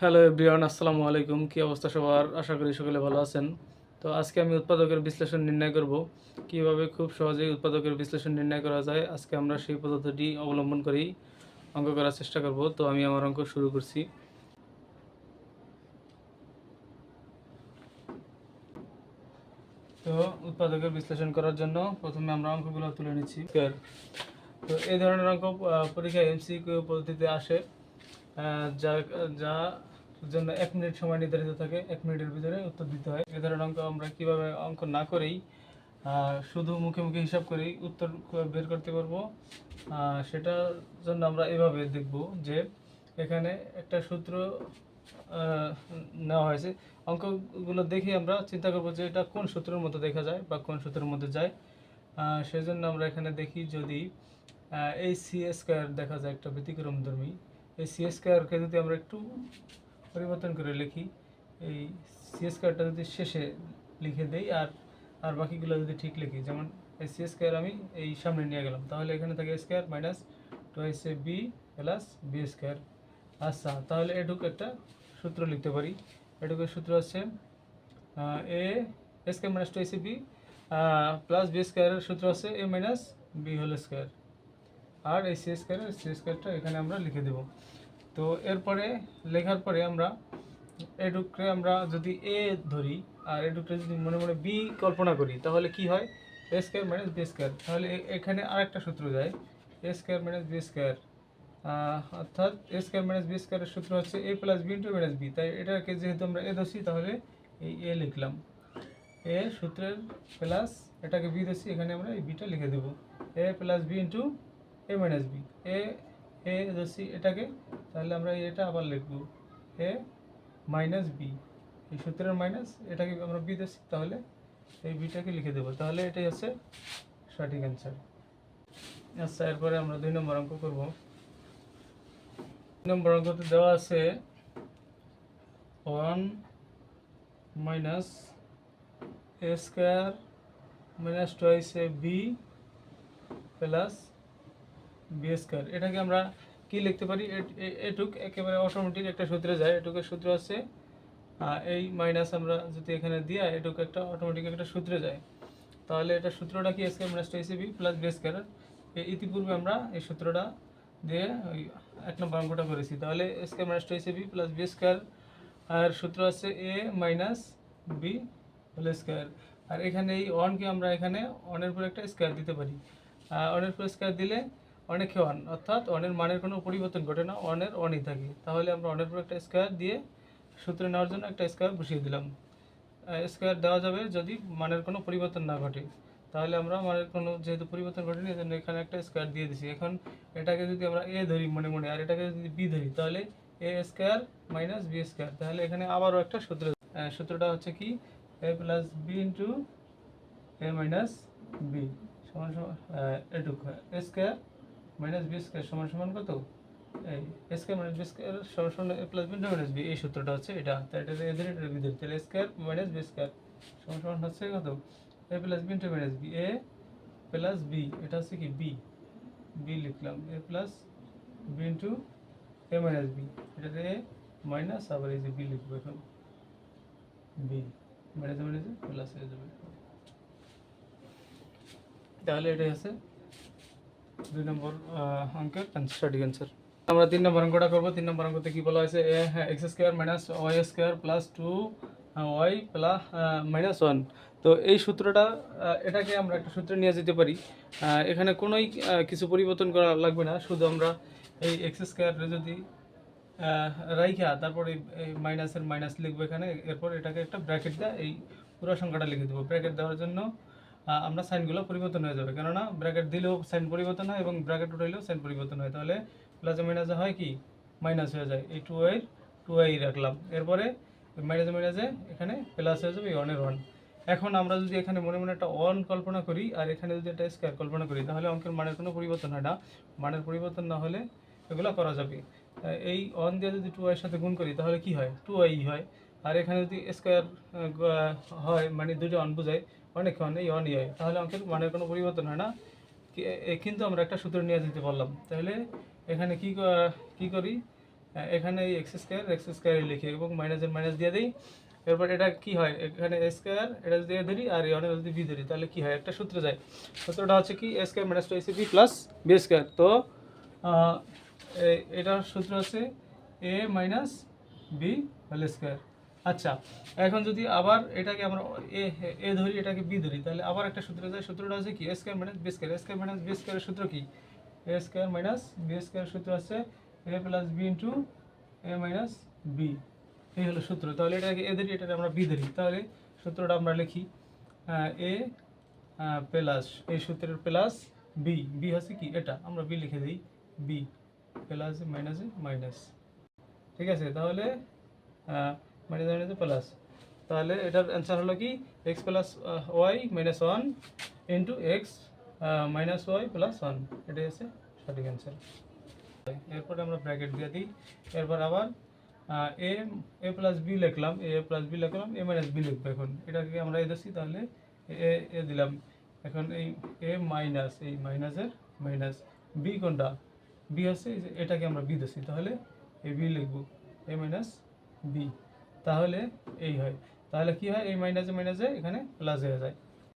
Hello everyone আসসালামু আলাইকুম। কী অবস্থা সবার? আশা করি সকলে ভালো আছেন। তো আজকে আমি উৎপাদকের বিশ্লেষণ নির্ণয় করব। কীভাবে খুব সহজেই উৎপাদকের বিশ্লেষণ নির্ণয় করা যায় আজকে আমরা সেই পদ্ধতিটি অবলম্বন করেই অঙ্ক করার চেষ্টা করব। তো আমি আমার অঙ্ক শুরু করছি। তো উৎপাদকের বিশ্লেষণ করার জন্য প্রথমে আমরা অঙ্কগুলো তুলে নিচ্ছি। তো এই ধরনের অঙ্ক আহ, পরীক্ষায় এমসিকিউ পদ্ধতিতে আসে। যা যা জন্য এক মিনিট সময় নির্ধারিত থাকে, এক মিনিটের ভিতরে উত্তর দিতে হয়। এ ধরনের অঙ্ক আমরা কীভাবে অঙ্ক না করেই শুধু মুখে মুখে হিসাব করেই উত্তর বের করতে পারব। সেটার জন্য আমরা এভাবে দেখব যে এখানে একটা সূত্র নেওয়া হয়েছে। অঙ্কগুলো দেখে আমরা চিন্তা করব যে এটা কোন সূত্রের মধ্যে দেখা যায় বা কোন সূত্রের মধ্যে যায়। সেজন্য আমরা এখানে দেখি যদি এই সি স্কোয়ার দেখা যায় একটা ব্যতিক্রম ধর্মী এই সি স্কোয়ারকে যদি আমরা একটু পরিবর্তন করে লিখি, এই সি স্কোয়ারটা যদি শেষে লিখে দেই আর আর বাকিগুলো যদি ঠিক লিখি, যেমন এই সি স্কোয়ার আমি এই সামনে নিয়ে গেলাম, তাহলে এখানে থাকে square minus twice A B plus B square আচ্ছা তাহলে এটুকু একটা সূত্র লিখতে পারি। এটুকুর সূত্র হচ্ছে A square minus twice A B plus B স্কোয়ারের সূত্র আছে A minus B whole square আর এই সি স্কোয়ারের সি স্কোয়ারটা এখানে আমরা লিখে দেব। তো এরপরে লেখার পরে আমরা এডুককে আমরা যদি এ ধরি, আর এডুককে যদি মনে মনে বি কল্পনা করি, তাহলে কি হয়? A square minus B square তাহলে এখানে আরেকটা সূত্র যায়। A square minus B square অর্থাৎ এ স্কোয়ার মাইনাস বি স্কোয়ারের সূত্র হচ্ছে A plus B into minus B তাই এটাকে যেহেতু আমরা এ ধরছি, তাহলে এই এ লিখলাম। এ সূত্রের প্লাস এটাকে বি ধরছি, এখানে আমরা এই বিটা লিখে দেবো। A plus B into A minus B A A ধরছি এটাকে তাহলে আমরা এটা আবার লিখব। এ মাইনাস বি এই সূত্রের মাইনাস এটাকে আমরা বি ধরছি তাহলে এই বিটাকে লিখে দেবো। তাহলে এটাই হচ্ছে সঠিক অ্যান্সার আচ্ছা এরপরে আমরা দুই নম্বর অঙ্ক করব। দুই নম্বর অঙ্কতে দেওয়া আছে one minus A square minus twice A B plus B square এটাকে আমরা কি লিখতে পারি? এটুক একেবারে অটোমেটিক একটা সূত্রে যায়। এটুকের সূত্র আছে এই মাইনাস আমরা যদি এখানে দিয়া, এটুক একটা অটোমেটিক একটা সূত্রে যায়। তাহলে এটা সূত্রটা কি square minus B plus B square ইতিপূর্বে আমরা এই সূত্রটা দিয়ে ওই এক নম্বর অঙ্কটা করেছি। তাহলে square minus B plus B square আর সূত্র আছে A minus B whole square আর এখানে এই ওয়ানকে আমরা এখানে ওয়ানের উপর একটা স্কোয়ার দিতে পারি। ওয়ানের উপর স্কোয়ার দিলে অনেকে ওয়ান অর্থাৎ ওয়ানের মানের কোনো পরিবর্তন ঘটে না ওয়ানের ওয়ানই থাকে তাহলে আমরা ওয়ানের উপর একটা স্কোয়ার দিয়ে সূত্র নেওয়ার জন্য একটা স্কোয়ার বসিয়ে দিলাম। স্কোয়ার দেওয়া যাবে যদি মানের কোনো পরিবর্তন না ঘটে। তাহলে আমরা মানের কোনো যেহেতু পরিবর্তন ঘটেনি এই জন্য এখানে একটা স্কোয়ার দিয়ে দিছি। এখন এটাকে যদি আমরা এ ধরি মনে মনে, আর এটাকে যদি বি ধরি, তাহলে A square minus B square তাহলে এখানে আবারও একটা সূত্র সূত্রটা হচ্ছে কি? A plus B into A minus B সমান সমান এটুক। স্কোয়ার মাইনাস বি স্কোয়ার সমান সমান কত? এই A square minus B square সমান সমান প্লাস বি মাইনাস বি এই সূত্রটা হচ্ছে এটা। তাই এটা এদের এটা বিদের তাহলে A square minus B square সমান সমান হচ্ছে কত? A plus B into minus B A plus B এটা হচ্ছে কি বি বি লিখলাম। A plus B into A minus B এটাতে এ মাইনাস আবার এই যে বি লিখব এখন। বি মাইনাস মাইনাস প্লাস হয়ে যাবে তাহলে এটাই আছে দুই নম্বর অঙ্কের সঠিক অ্যান্সার আমরা তিন নম্বর অঙ্কটা করব। তিন নম্বর অঙ্কতে কি বলা হয়েছে? A X square minus Y square plus two Y plus minus one তো এই সূত্রটা এটাকে আমরা একটা সূত্রে নিয়ে যেতে পারি। এখানে কোনোই কিছু পরিবর্তন করা লাগবে না। শুধু আমরা এই এক্স স্কোয়ারে যদি রাইখা, তারপরে এই মাইনাসের মাইনাস লিখব এখানে। এরপর এটাকে একটা ব্র্যাকেট দেয় এই পুরো সংখ্যাটা লিখে দেবো। ব্র্যাকেট দেওয়ার জন্য আমরা সাইনগুলো পরিবর্তন হয়ে যাবে। কেননা ব্র্যাকেট দিলেও সাইন পরিবর্তন হয় এবং ব্র্যাকেট উঠাইলেও সাইন পরিবর্তন হয়। তাহলে প্লাসে মাইনাসে হয় কি? মাইনাস হয়ে যায়। এই টু এর টু আই রাখলাম। এরপরে মাইনাসে মাইনাসে এখানে প্লাস হয়ে যাবে ওয়ানের ওয়ান এখন আমরা যদি এখানে মনে মনে একটা ওয়ান কল্পনা করি আর এখানে যদি একটা স্কোয়ার কল্পনা করি, তাহলে অঙ্কের মানের কোনো পরিবর্তন হয় না। মানের পরিবর্তন না হলে এগুলো করা যাবে। এই ওয়ান দিয়ে যদি টু এর সাথে গুণ করি, তাহলে কি হয়? টু আই হয়। আর এখানে যদি স্কোয়ার হয় মানে দুটো অন বোঝায় অনেক অন এই অনই হয়। তাহলে অঙ্কের মানের কোনো পরিবর্তন হয় না। কিন্তু আমরা একটা সূত্র নিয়ে দিতে পারলাম। তাহলে এখানে কি ক- করি? এখানে এই এক্স স্কোয়ার এক্স স্কোয়ার লিখি এবং মাইনাসের মাইনাস দিয়ে দিই। এরপর এটা কি হয়? এখানে এ স্কোয়ার এটা যদি এ ধরি আর এই অনেক যদি বি ধরি তাহলে কি হয়? একটা সূত্র যায়। সূত্রটা হচ্ছে কি? A square minus two AC B plus B square তো আহ, এ- এটার সূত্র হচ্ছে A minus B whole square আচ্ছা এখন যদি আবার এটাকে আমরা এ এ ধরি, এটাকে বি ধরি, তাহলে আবার একটা সূত্র যায় সূত্রটা হচ্ছে কি? A square minus B square A square minus B স্কোয়ারের সূত্র কি? এ স্কোয়ার মাইনাস বি স্কোয়ারের সূত্র হচ্ছে A plus B into A minus B এই হলো সূত্র, তাহলে এটাকে এ ধরি, এটাকে আমরা বি ধরি, তাহলে সূত্রটা আমরা লিখি এ প্লাস এই সূত্রের প্লাস বি বি হচ্ছে কি? এটা, আমরা বি লিখে দিই বি প্লাস মাইনাসে মাইনাস ঠিক আছে, তাহলে মাইনাস মাইনাসে প্লাস তাহলে এটার অ্যান্সার হলো কি? X plus Y minus one into X minus Y plus one. এটাই হচ্ছে সঠিক অ্যান্সার। এরপরে আমরা ব্র্যাকেট দিয়ে দিই। এরপর আবার এ এ প্লাস বি লিখলাম। এ প্লাস বি লিখলাম, এ মাইনাস বি লিখব এখন। এটাকে আমরা এ দিচ্ছি তাহলে এ এ দিলাম। এখন এই এ মাইনাস, এই মাইনাসের মাইনাস বি কোনটা? বি হচ্ছে এটাকে আমরা বি দিচ্ছি তাহলে এই বি লিখব। A minus B. তাহলে এই হয়। তাহলে কি হয়? এই মাইনাসে মাইনাসে এখানে প্লাস হয়ে যায়।